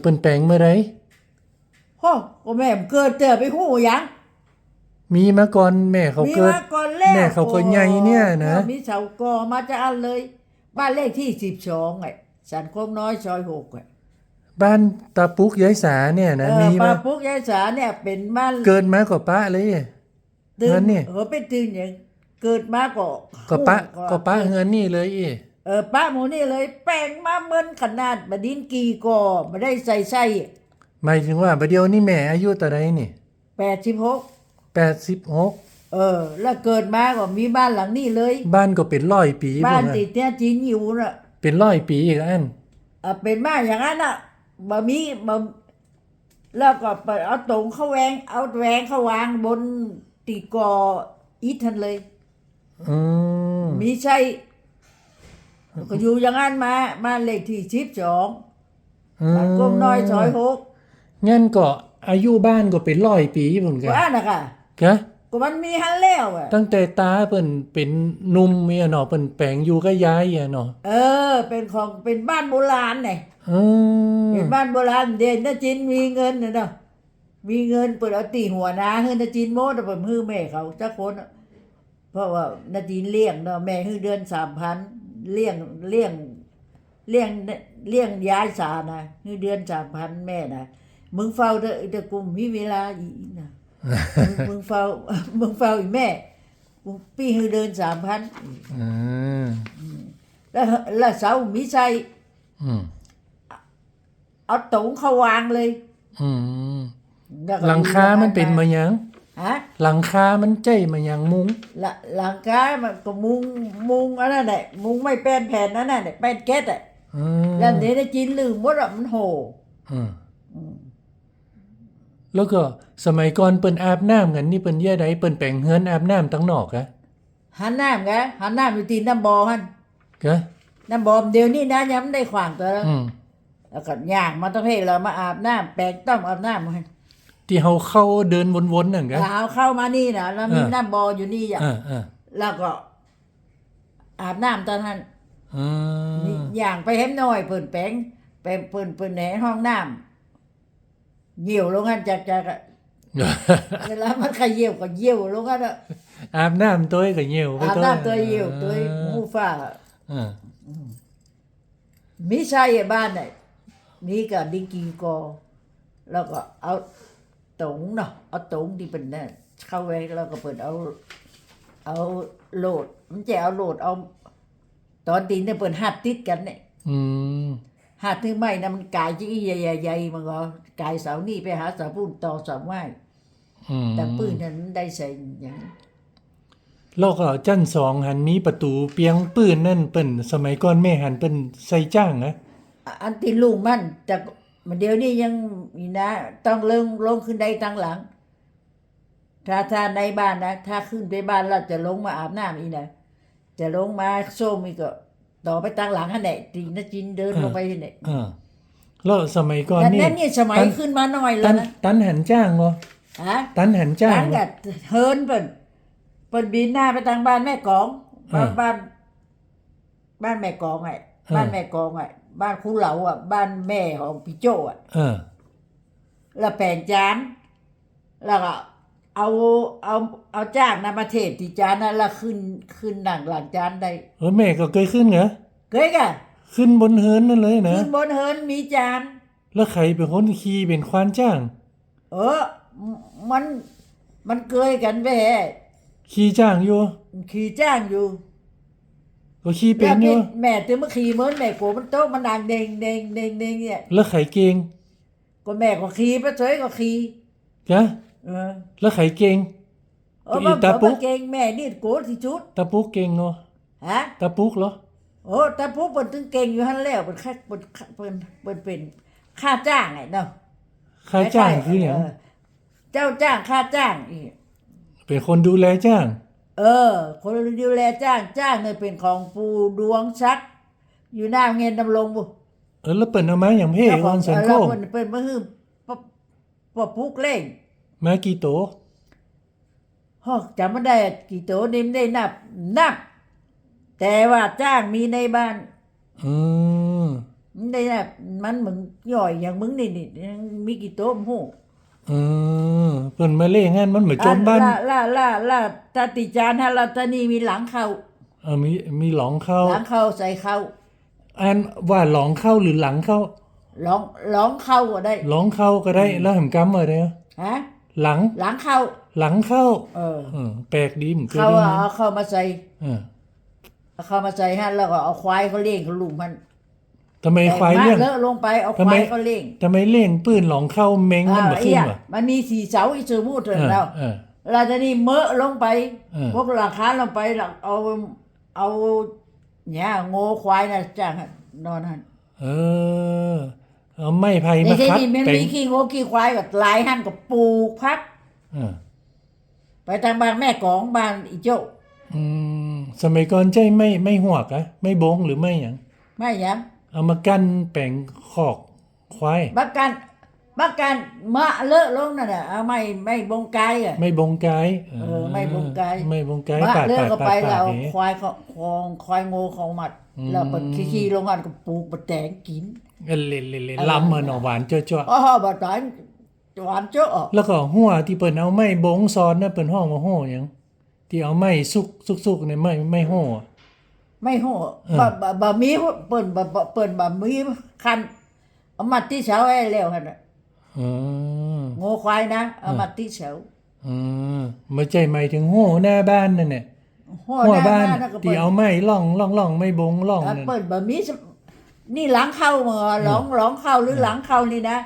เปิ้นแปลงเมื่อไรโอ้ก็แม่มเกิดเจอไปหู้หยังมีมาก่อนแม่เขามีเกิด มาก่อนแล้วแม่เขาก็ใหญ่เนี่ยนะโอ้มีเสากอมาจะอันเลย บ้านเลขที่สิบสองไงสันโคมน้อยซอยหกไงบ้านตาปุกยายสาเนี่ยนะเออมีป้ามาปุ๊กยายสาเนี่ยเป็นบ้านเกินมากับป้าเลยตื่เงินนนี่เออเป็นตื่นอย่างเกิดมาก็ก็ป้าหู้ก็ป้าเงินนี่เลยอี เออป้าหมูนี่เลย แปลงมาเหมือนขนาดบดินกีก่อมาได้ใส่ไส้หมายถึงว่าประเดี๋ยวนี้แม่อายุเท่าไรนี่แปดสิบหกแปดสิบหกเออ แล้วเกิดมาก็มีบ้านหลังนี้เลย บ้านก็เป็นร้อยปีบ้านพุ่ะติดเนี่ยจีนอยู่น่ะเป็นร้อยปีอีกอันเออเป็นบ้านอย่างนั้นอะบะมีบะแล้วก็ไปเอาตรงเข้าแหวง เอาแหวงเข้าวางบนตีกออีทันเลย อืมมีใช่ ก็อยู่อย่างนั้นมามาเลขที่สิบสองอืบ้านกลมน้อยซอยหกงั้นก็อายุบ้านก็เป็นร้อยปีพุ่นกันว่านะค่ะกะก็มันมีฮันแล้วอะตั้งแต่ตาเปิ้นเป็นหนุ่มเมียเนาะเปิ้นแปลงอยู่กับยายอะเนาะเออ เป็นของเป็นบ้านโบราณเนี่ยอืมเป็นบ้านโบราณเด่นนะจินมีเงินเนาะมีเงินเปิดเอาตีหัวนาเฮือนะจินโมดเอาไปฮื้อแม่เขาจักคนอะเพราะว่านาจินเลี้ยงเนาะแม่ฮื้อเดือนสามพัน เลี้ยงเลี้ยงเลี้ยงเลี้ยงย้ายสานะฮื้อเดือนสามพันแม่นะมึงเฝ้าเด้อเด้อกูมีเวลาอีกนะมึงมึงเฝ้ามึงเฝ้าอีแม่กูปีฮื้อเดือนสามพันอืมแล้วแล้วเสามีใส่อืมเอาตุงเขาวางเลยอืมแล้วก็หลังคามันเป็นมาหยัง ฮะหลังคา มันใจมาหยังมุงหลังหลังคามันก็มุงมุงอันนั้นแหละมุงไม่แป้นแผ่นนั่นน่ะแป้นแก๊สอะอืมแล้วเดี๋ยวได้กินลืมหมดอะมันโหอืมแล้วก็สมัยก่อนเปิ้นอาบน้ำกันนี่เปิ้นแย่ใดเปิ้นแปลงเฮือนอาบน้ำตั้งนอกอะหันน้ำไงหันน้ำอยู่ตีนน้ำบอหันกะน้ำบอมเดี๋ยวนี้นะยังไม่ได้ขวางตัวแล้วอืม แล้วก็ย่างมาต้องให้เรามาอาบน้ำแปลงต้อมอาบน้ำให้ ที่เฮาเข้าเดินวนๆนั่นกะเอาเข้ามานี่นะแล้วมีเออน้ำบออยู่นี่อะอ่าอ่าแล้วก็ อาบน้ำตอนนั้นอืนี่มอย่างไปเห็นน้อยเปิ่นแปลงไปเปิ่นเปิ่นแหนห้องน้ำเหี่ยวลงกันจากจากอะเวลามันขยเยี่ยวก็เยี่ยวลงกันอะอาบน้ำตัวเองก็เหี่ยวไปอาบน้ำตัวเหี่ยวตัวหมูฟ้าอ่ามีชายบ้านไหนมีกับดิกีกอ แล้วก็เอา ตงเนาะเอาตงที่เป็นนั่นเข้าไว้แล้วก็เปิดเอาเอาโหลด มันจะเอาโหลดเอา ตอนตีนเนี่ยเปิดหัดติดกันเนี่ยอืมหาดถึงไม่นะมันกายจี้ใหญ่ๆมันก็กายเสานี่ไปหาเสาปูนต่อเสาไม้อืมแต่ปืนนั้นได้ใส่อย่างแล้วก็จั้นสองหันมีประตูเปียงปืนนั่นเปิ้นสมัยก่อนแม่หันเปิ้นใส่จ้างนะอะอันที่ลุงมันแต่ มันเดี๋ยวนี้ยังมีนะ ต้องลงลงขึ้นได้ตั้งหลัง ถ้าถ้าในบ้านนะ ถ้าขึ้นไปบ้านเราจะลงมาอาบน้ำอีกนะจะลงมาโซ่มีก็ ต่อไปตั้งหลังฮะเนี่ยตีนจินเดินลงไปเนี่ยอ่าแล้วสมัยก่อนแต่นี่นั้นนี่สมัยตันขึ้นมาหน่อยแล้ตัวนนะตันหันจ้างบ่ฮะตันหันจ้างตั้งบ่แต่เฮินเปิ่นเปิ่นบินหน้าไปทางบ้านแม่กองบ้านอ่าบ้านบ้านแม่กองไอ้อ่า บ้านแม่กองไอ้บ้านครูเหลาอะ บ้านแม่ของพี่โจอะเออ แล้วแปลงจาน แล้วก็เอาเอาเอาจ้างนะมาเทศที่จานนั้นแล้วขึ้นขึ้นหนังหลังจานได้เออแม่ก็เคยขึ้นเหรอเคยกะขึ้นบนเฮินนั่นเลยนะขึ้นบนเฮินมีจาน แล้วใครเป็นคนขี่เป็นควานจ้าง เออมมันมันเกยกันไปแฮะขี่จ้างอยู่ ขี่จ้างอยู่ ก็ขี่เป็แล้นวอยู่แม่ตื่นมาขี่เหมือนแม่โกมันโต๊ะมันดังเด้งเด้งเด้งเด้งเนี่ยแล้วไขเก่งก็แม่ก็ขี่ไปเฉยก็ขี่จ้ะเออแล้วไขเก่งเอออีมันตาตาปุ๊ปุ๊เก่งแม่นี่โกที่ชุดตาปุ๊กเก่งเนาะฮะตาปุ๊กเหรอโอ้ตาปุ๊เปิ่นถึงเก่งอยู่หั่นแล้วเปิ่นค่าเปิ่นเปิ่นเปิ่นเป็นค่าจ้างไงเนาะค่าจ้างคือหยังเเจ้าจ้างค่าจ้างอีกเป็นคนดูแลจ้าง เออ คนดูแลจ้างจ้างเนี่ยเป็นของปูดวงชักอยู่หน้าเงินดำรงบุเออแล้วเปิ้นเอามาอย่างเพ่เจ้าขวัองนสันเออโคแล้วเปิ่นเปิ่นมาฮือปะปะปุกเล่งมากี่โตฮอกจำไม่ได้กี่โตนี่ไม่ได้นับนับ แต่ว่าจ้างมีในบ้าน อืมมันได้น่ะมันมึงย่อยอย่างมึงนี่นี่ยังมีกี่โต๊ะมึงฮู้เออเพิ่นมาเล่งานมันเหมือนจมบ้านล่าล่าล่าล่าตาติจานฮะลาตานีมีหลังเข้าเออมีมีหลองเข้าหลังเข้าใส่เข้าอันว่าหลองเข้าหรือหลังเข้าร้องร้องเข้าก็ได้หลองเข้าก็ได้แล้วหำกำว่าได้เหรอฮะหลังหลังเข้า หลังเข้า เออเออแปลกดีเหมือนกันเข้าอะเอาเข้ามาใส่เออเอาเข้ามาใส่ฮะแล้วก็เอาควายเขาเลี้ยงเขาลุมมัน ทำไมควายแต่เลี้ยงเลอะลงไปเอาคทำไมวายเขาเลี้ยงทำไมเลี้ยงปืนหลองเข้าเม้งมันอ่าบ่ไอ้ขึ้นอะวะมันมีสี่เสาอีเสือมูดเอเถิอแล้วเออแล้วทีนี้เมอะลงไปเออพวกหลังคาลงไปแล้วเอาเอาเนี่ยโง่ควายน่ะจ้างนอนหันเออเอาไม้ไผ่ในมาที่คัดนี่มันแต่มีงขี้โง่ขี้ควายกับลายหันกับปลูกพักเออไปทางบ้านแม่กองบ้านอีโจ้อืมสมัยก่อนใจไม่ไม่หวกอะไม่บงหรือไม่หยังไม่ยัง เอามากั้นแปลงคอกควาย บักกันบักกันมะเลอะลงนั่นน่ะเอาไม่ไม่บงกายอะ ไม่บงกายเออไม่บงกาย ไม่บงกายมะปาดเลอะปาดเข้าปาไปดแล้ปาวดเอานี่ ควายเขาของควายโง่ของมัด อืม แล้วไปขี้ๆลงหันกับปลูกบะแตงกินเออเล่เล่เล่ล้ำมาหน่อหวานจ้าอ๋อบ่ตายหวานเจ้าออกๆแล้วก็หัวที่เปิ้นเอาไม้บงซ้อนน่ะเปิ้นห้องว่าโหหยังที่เอาไม้สุกสุกๆเนี่ยไม่ไม่โหอะ ไม่โหเออบะบะบะมีเปิ้นบะบะเปิ้นบะมีคันเอามาที่เสาไอ้แล้วหั่นน่ะอืมโง่ควายนะเอามาที่เสาอืมไม่ใช่หมายถึงโหหน้าบ้านนั่นแหละหัวหัวหน้าบ้านบ้านน่ะก็ที่เปิ้นเอาไม้ล่องล่องล่องไม่บงล่องอะนั่นเปิ้นบะมีสนี่หลังเข้ามาหลองหลองเข้าหรือหลังเข้านี่นะ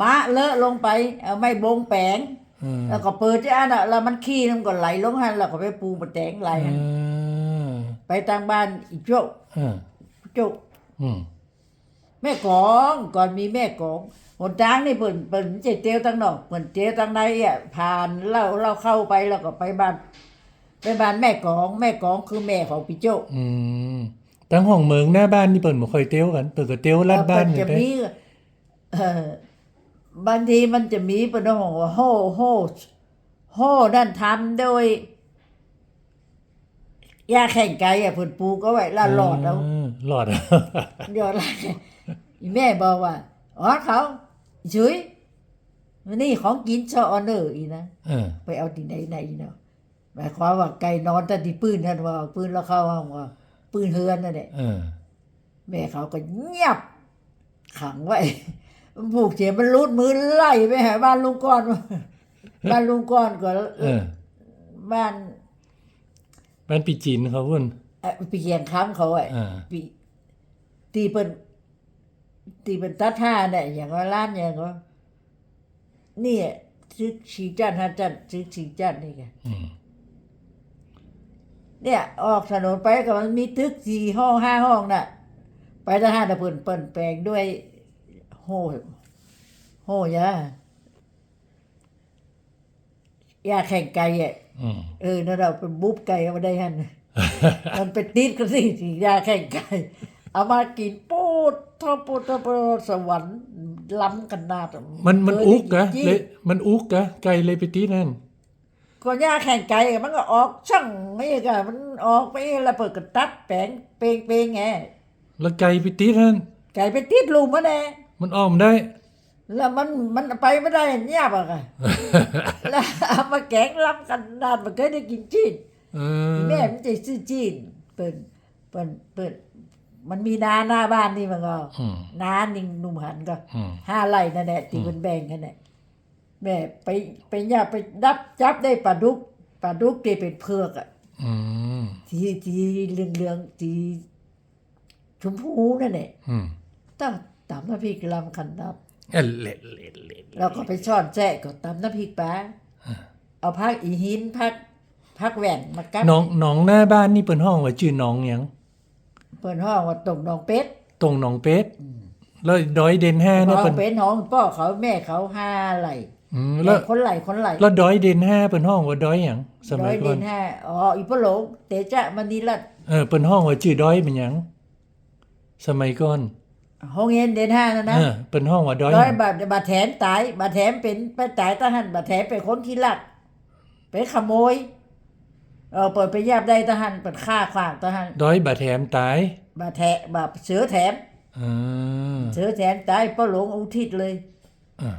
มะเลอะลงไปเอาไม่บงแปงอืมแล้วก็เปิดที่อันน่ะแล้วมันขี้มันก็ไหลลงหันแล้วก็ไปปูบะแตงไหลหันอืม ไปทางบ้านอีโจ้อ่าโจ้อืมแม่กองก่อนมีแม่กองหนทางนี่เปิ่นเปิ่นไม่ใช่เตียวทางนอกเปิ่นเตียวทางในอะผ่านเราเราเข้าไปแล้วก็ไปบ้านไปบ้านแม่กอง แม่กองคือแม่ของพี่โจ้อืมตั้งห้องเมืองหน้าบ้านนี่เปิ่นบ่ค่อยเตี้ยวกันเปิ่นก็เตี้ยวลัดบ้านเปิ่นี่จะได้มีเอ่อบางทีมันจะมีเป็นห้องว่าโฮโฮโฮนั่นทำโดย ยาแข่งไก่อะเพิ่นปลูกเอาไว้แล้วหลอดเอามหลอดยอดละอีแม่บอกว่าอ๋อเขาเฉยวันนี้ของกินชออเนอร์อีนะเออไปเอาที่ไหนไหนเนาะหมายความว่าไก่นอนแต่ที่ปืนท่านว่าปืนแล้วเข้าห้องว่าปืนเฮือนนั่นแหละเออแม่เขาก็เงียบ ขังไว้มันผูกเสียมันรูดมือไล่ไปหาบ้านลุงก้อนบ้านลุงก้อนก็เออบ้าน บ้านปีจีนเขาพุ่นเอ่อปีเกียงค้ำเขาไอ้อ่าปีตีเป็นตีเป็นตัดท่าเนี่ยอย่างว่าล้านอย่างว่านี่ซื้อฉีจันฮะจันซื้อฉีจันนี่ไงอืมเนี่ย ออกถนนไปก็มันมีตึกสี่ห้องห้าห้องน่ะ ไปทหารตะเพิ่นเปิ่นแปลงด้วย โหโหยายาแข่งไก่อะอืม เออนั่นเราเป็นบุบไก่เอามาได้ฮันมันเป็นติดกันสิสิยาแข่งไก่เอามากินปูดทอปูดทอปูดสวรรค์ล้ำกันนาดมันมันเคยอุกได้กะจริงเลยมันอุกกะไก่เลยไปตีนั่นก็ยาแข่งไก่อะมันก็ออกช่างไม่กะมันออกไปแล้วเปิดกระตัดแปลงเปลงเปลงไงแล้วไก่ไปตีนั่นไก่ไปติดลุมมาแน่มันอ้อมได้ แล้วมันมันไปไม่ได้เงียบอะค่ะแล้วเอามาแกงล้ำกันนาดมันเคยได้กินจีนเออแม่มันจะซื้อจีนเปิดเปิดเปิดมันมีนาหน้าบ้านนี่มันก็อืมนานิ่งหนุ่มหันก็อืมห้าไร่นั่นแหละตีเป็นแบ่งกันแหละแม่ไปไปย่าไปดับจับได้ปลาดุกปลาดุกที่เป็นเพือกอะอืมทีทีเหลืองเหลืองๆทีชมพูนั่นแหละอืมตั้งตำน้ำพริกลำขันนับ เอะเละเละเละเราก็ไปช้อนแจ๊ก็ตำน้ำพริกปลาเอาพักอีหินพักพักแหว่นมากัดน้องน้องหน้าบ้านนี่เปิ้นห้องว่าชื่อน้องหยังเปิดห้องว่าตรงน้องเป็ดตรงหนองเป็ดแล้วดอยเด่นห้าเนี่ยน้อเปิ้งนเป็ดน้องพ่อเขาแม่เขาห้าไหลอืมแล้วคนไหลคนไหลแล้วดอยเด่นห้าเปิ้นห้องว่าดอยหยังสร้มัอยยก่เดอนนห้าอ๋ออีพะโหลงเตจะมันนี่ละเออเปิ้นห้องว่าชื่อดอยเป็นหยังสมัยก่อน ห้องเย็นเดนห้านะนะเออเปิ้นห้องว่าดอยหร้อยยังบาทบาทแถมตายบาทแถมเป็นไปตายทหารบาทแถมเป็นคนขี้ลักไปขโมยเออเปิดไปยาบได้ทหารเปิดฆ่าขวางทหารดอยบาแถมตายบาทแถบาเสือแถมอ่าเสือแสนตายป้าหลงอุทิศเลยอ่า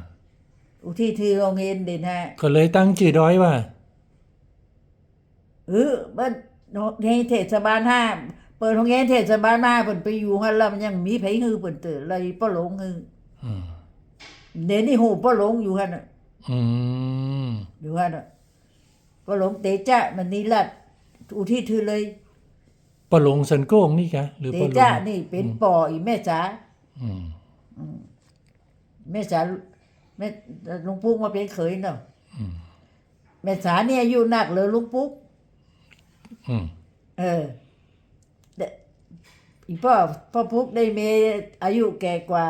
อุทิศที่โรงเรียนเด่นฮะก็เลยตั้งชื่อดอยว่าเออบ้านในเทศบาลห้าเปิดโรงเรียนเทศบาลห้าเพิ่นไปอยู่หั่นแล้วมันยังมีไผฮือเพิ่นเตอเลยป้าหลงฮืออืมเดี๋ยวนี้หูป้าหลงอยู่หั่นน่ะอืมอยู่หั่นน่ะป้าหลงเตจ้ะมันนี่ลัดอุทิศคือเลยปะหลงสันโก้งนี่กะหรือเตปะหลงจ้ะนี่เป็นป่ออีแม่จ๋าอืมแม่จ๋าแม่ลุงปุ๊กมาเป็นเขยเนาะอืมแม่จ๋าเนี่ยอายุหนักเลยลุงปุ๊กอืมเออแต่ อีพ่อพ่อพุกได้เมอายุแก่กว่า